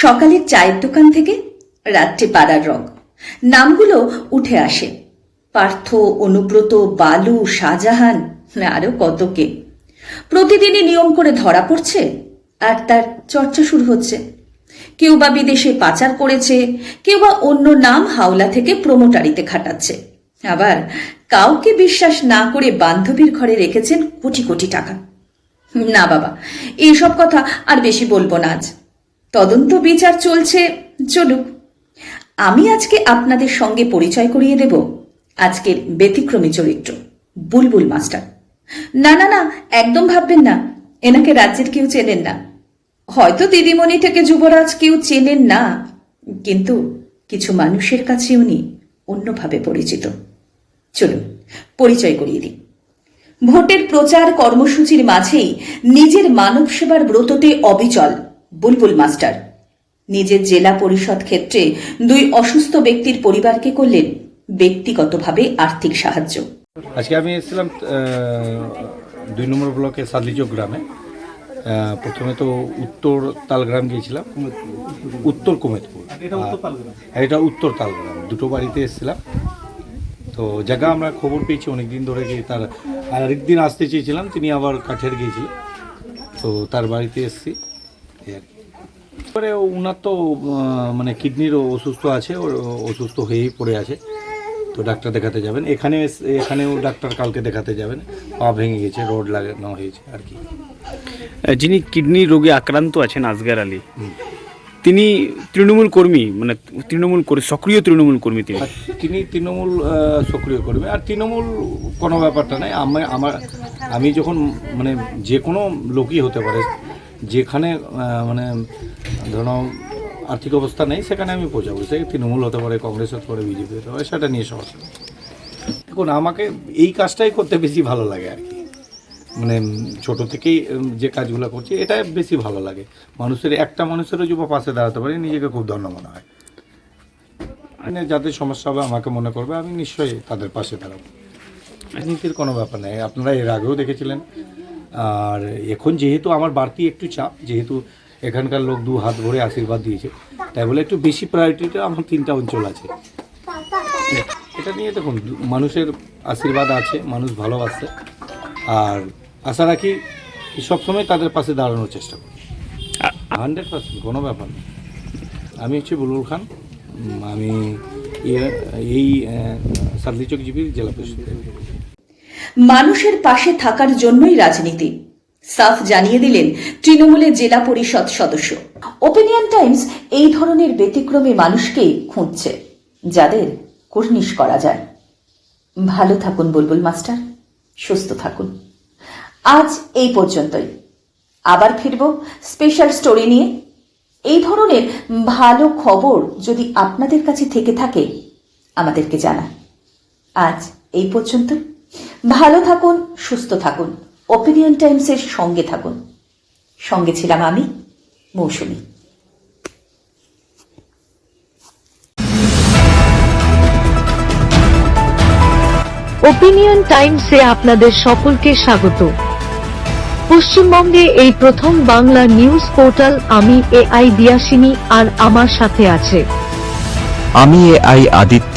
সকালের চায়ের দোকান থেকে রাত্রে পাড়ার রং। নামগুলো উঠে আসে। পার্থ, অনুব্রত, বালু, শাহজাহান, আরও কত কে। প্রতিদিনই নিয়ম করে ধরা পড়ছে আর তার চর্চা শুরু হচ্ছে। কেউ বা বিদেশে পাচার করেছে, কেউ বা অন্য নাম হাওলা থেকে প্রমোটারিতে খাটাচ্ছে। আবার কাউকে বিশ্বাস না করে বান্ধবীর ঘরে রেখেছেন কোটি কোটি টাকা। না বাবা এইসব কথা আর বেশি বলব না আজ। তদন্ত বিচার চলছে চলুক আমি আজকে আপনাদের সঙ্গে পরিচয় করিয়ে দেব আজকের ব্যতিক্রমী চরিত্র, বুলবুল মাস্টার। না না না, একদম ভাববেন না, এনাকে রাজ্যের কেউ চেনেন না। হয়তো দিদিমণি থেকে যুবরাজ কেউ চেনেন না, কিন্তু কিছু মানুষের কাছে উনি অন্যভাবে পরিচিত। চলুন, পরিচয় করিয়ে দিই। ভোটের প্রচার কর্মসূচির মাঝেই নিজের মানব সেবার ব্রততে অবিচল বুলবুল মাস্টার। নিজের জেলা পরিষদ ক্ষেত্রে দুই অসুস্থ ব্যক্তির পরিবারকে করলেন ব্যক্তিগতভাবে আর্থিক সাহায্য। আজকে আমি এসেছিলাম দুই নম্বর ব্লকে সাদলিচক গ্রামে। প্রথমে তো উত্তর তালগ্রাম গিয়েছিলাম উত্তর কুমেদপুর। এটা উত্তর তালগ্রাম। দুটো বাড়িতে এসেছিলাম। তো জায়গা আমরা খবর পেয়েছি অনেক দিন ধরে গিয়ে তার আর আরেকদিন আসতে চেয়েছিলাম তিনি আবার কাঠের গিয়েছিলেন তো তার বাড়িতে এসেছি। এই আর কি। এবারে ওনার তো মানে কিডনির অসুস্থ আছে ওর অসুস্থ হয়েই পড়ে আছে। তো ডাক্তার দেখাতে যাবেন। এখানে এখানেও ডাক্তার কালকে দেখাতে যাবেন। পা ভেঙে গেছে রোড লাগানো হয়েছে আর কি। যিনি কিডনি রোগে আক্রান্ত আছেন আজগার আলী তিনি তৃণমূল কর্মী মানে তৃণমূল সক্রিয় তৃণমূল কর্মী তিনি। তিনি তৃণমূল সক্রিয় কর্মী। আর তৃণমূল কোনো ব্যাপারটা নাই। আমার আমার আমি যখন মানে যে কোনো লোকই হতে পারে যেখানে মানে ধরো, আর্থিক অবস্থা নেই, সেখানে আমি পৌঁছাবো। সে তৃণমূল হতে পারে, কংগ্রেস হতে পারে, বিজেপি হতে পারে, সেটা নিয়ে সমস্যা দেখুন, আমাকে এই কাজটাই করতে বেশি ভালো লাগে আর কি। মানে ছোট থেকেই যে কাজগুলো করছি, এটা বেশি ভালো লাগে। মানুষের, একটা মানুষেরও যদি পাশে দাঁড়াতে পারি, নিজেকে খুব ধন্য মনে হয়। মানে যাদের সমস্যা হবে, আমাকে মনে করবে, আমি নিশ্চয়ই তাদের পাশে দাঁড়াবো। রাজনীতির কোনো ব্যাপার নেই। আপনারা এর আগেও দেখেছিলেন আর এখন যেহেতু আমার বাড়তি একটু চাপ, যেহেতু এখানকার লোক দু হাত ভরে আশীর্বাদ দিয়েছে, তাই বলে একটু বেশি প্রায়োরিটিটা আমার তিনটা অঞ্চল আছে। এটা নিয়ে দেখুন মানুষের আশীর্বাদ আছে, মানুষ ভালোবাসে, আর আশা রাখি সবসময় তাদের পাশে দাঁড়ানোর চেষ্টা করি হান্ড্রেড পার্সেন্ট কোনো ব্যাপার নেই আমি হচ্ছে বুলবুল খান আমি ইয়ে- এই সাদলিচক জিবির জেলা পরিষদের। মানুষের পাশে থাকার জন্যই রাজনীতি। সাফ জানিয়ে দিলেন তৃণমূলের জেলা পরিষদ সদস্য। ওপিনিয়ন টাইমস এই ধরনের ব্যতিক্রমী মানুষকে খুঁজছে, যাদের কুর্নিশ করা যায়। ভালো থাকুন বুলবুল মাস্টার, সুস্থ থাকুন। আজ এই পর্যন্তই। আবার ফিরব স্পেশাল স্টোরি নিয়ে। এই ধরনের ভালো খবর যদি আপনাদের কাছে থেকে থাকে, আমাদেরকে জানান। আজ এই পর্যন্ত ভালো থাকুন সুস্থ থাকুন। ওপিনিয়ন টাইমসের সঙ্গে থাকুন। সঙ্গে ছিলাম আমি মৌসুমী। ওপিনিয়ন টাইমসে আপনাদের সকলকে স্বাগত। পশ্চিমবঙ্গে এই প্রথম বাংলা নিউজ পোর্টাল আমি এ আই দিয়াসিনী আর আমার সাথে আছে। আমি এ আই আদিত্য।